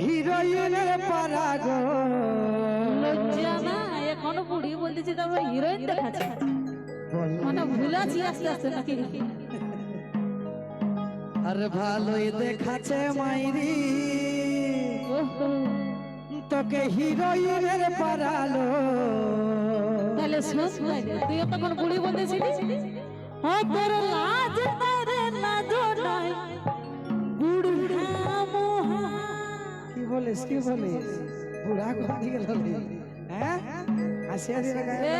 হিরোইনের পারাগো। লজ্জা না এখনও বুড়ি বলতেছি তারপর হিরোইন দেখাচ্ছে। মানে ভুলাছি আস্তে আস্তে নাকি। আর ভালোই দেখাচ্ছে মাইরি। তোকে হিরোইনের পারালো তাহলে শোন তুই তখন বুড়ি বলতেছিলিস ও তোর লাজ নাই রে লাজ কি বলিস কি বলিস বুড়া কোথায় গেল রে? হ্যাঁ হাসিয়া দিয়ে গায়ে এ,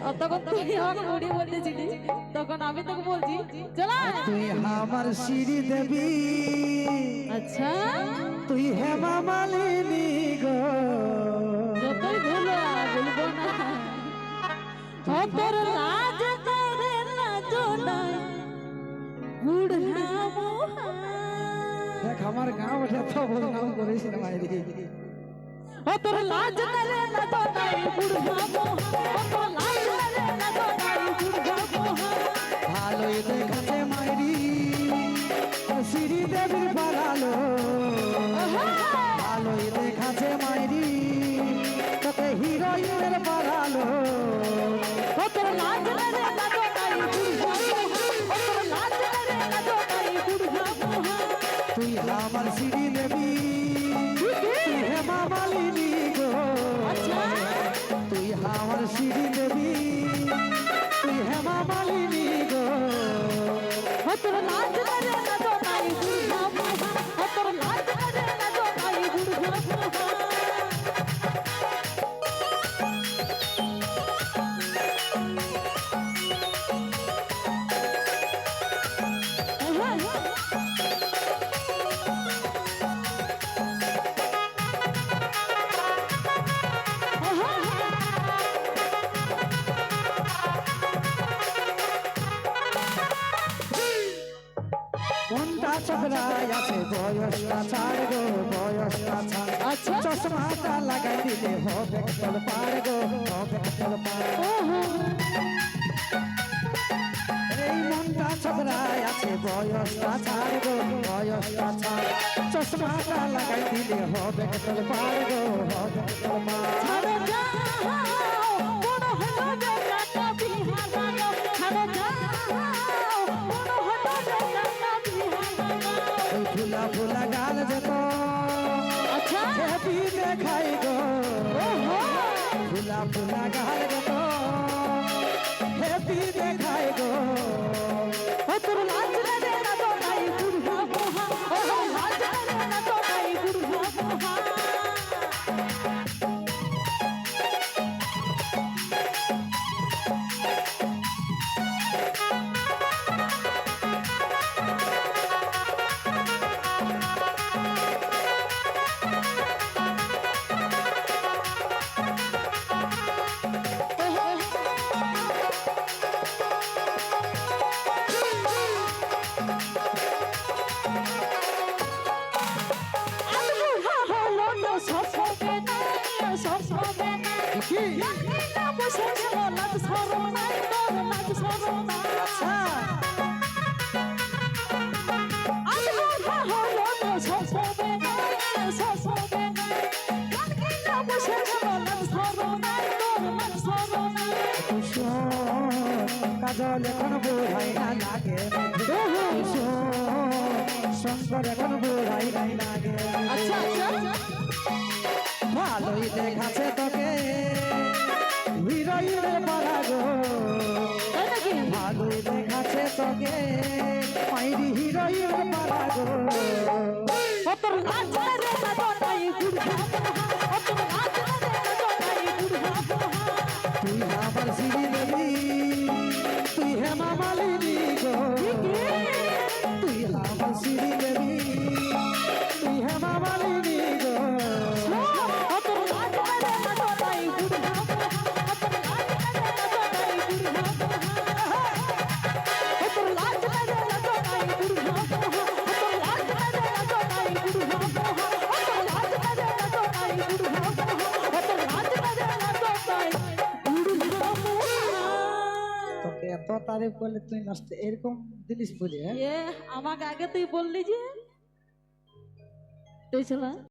ও তখন তুই আমাকে বুড়ি বলতেছিলিস তখন আমি তোকে বলছি চলা তুই আমার সিঁড়ি দেবী আচ্ছা তুই হেমা মালিনী গো যতই ভুলো বলব না ও তোর লাজ নাই রে লাজ নাই বুড়া মোহা দেখ আমার গাঁ ওঠে তো বদনাম করিস না মাইরি ও তোর লাজ করে না তো নাই বুড়া মোহা ও তোর লাজ করে না তো নাই বুড়া মোহা ভালোই দেখাচ্ছে মাইরি সিঁড়ি দেবীর পারালো ভালোই দেখাচ্ছে মাইরি তোকে হিরোইনের পারালো ও তোর লাজ করে না আমার সিঁড়ি দেবী হেমা মালিনী গো। আচ্ছা। তুই আমার সিঁড়ি দেবী তুই হেমা মালিনী গো। তোর লাজ কোনটা চোখরায় আছে বয়সটা ছাড় গো বয়সটা ছাড়। আচ্ছা। চশমাটা লাগাই দিলে হবে তোর পার গো হবে তোর পার এই মনটা চোখরায় আছে বয়সটা ছাড় গো বয়সটা ছাড়। চশমাটা লাগাই দিলে হবে তোর পার গো হবে তোর পার ফুলা ফুলা গাল যেত আচ্ছা। দেখাই গো ফুলা ফুলা গাল কাজল এখন বোঝাই না লাগে শঙ্কর এখন বোঝাই নাই লাগে ভালোই দেখাচ্ছে দেখাচ্ছে পাইরি হিরোইন পাড়া গো। ও তোর লাজ লাগে না নাই বুড়া ও তোর লাজ লাগে না নাই তুই আমার সিঁড়ি তুই হে মালিনী এত তারিফ করলে তুই নষ্ট এরকম জিনিস বলি হ্যাঁ? আমাকে আগে তুই বললি যে, তুই চলা